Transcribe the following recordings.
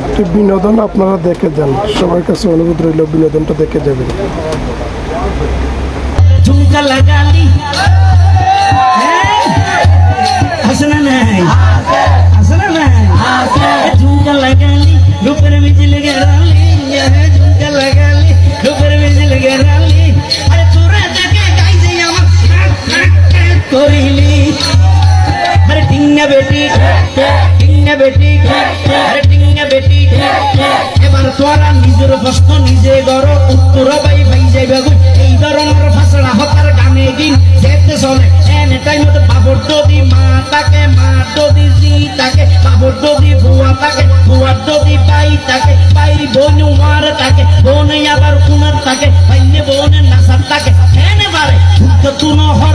একটি বিনোদন আপনারা দেখে যান? সবার কাছে অনুরোধ রইল বিনোদনটা দেখে যাবেন। বেটি বেটি তোরা নিজের প্রশ্ন নিজে গড় উত্তর পাই পাই যাইবে গো। এই ধরনের ফাসড়া হতার গানে দিন যেতে চলে এনে টাইম মতো বাবর যদি মা তাকে, মা যদি জি তাকে, বাবর যদি বুয়া তাকে বুয়ার যদি বাই তাকে বাই বোন উমার তাকে, বোন আবার কুমার তাকে বাইনে বোনের নাসার তাকে এনে বারে তুনো হরা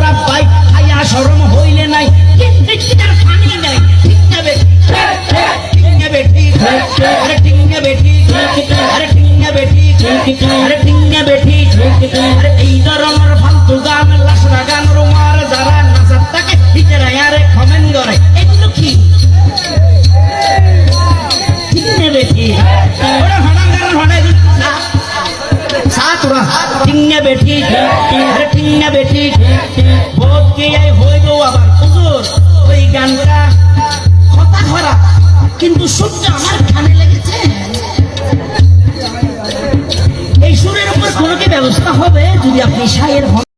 এই ধরনের ফালতু গান, লাসরা গান, রুমার যারা নাচার তাকে ভিতরে আরে কমেন্ট করে এগুলো কি? টিঙ্গে বেটি ওরা হঠাৎ গান হঠাৎ সাতরা টিঙ্গে বেটি আরে কে এই হইব আবার? হুজুর, ওই গানটা কিন্তু সুরটা ব্যবস্থা হবে যদি আপনি শায়ের হন।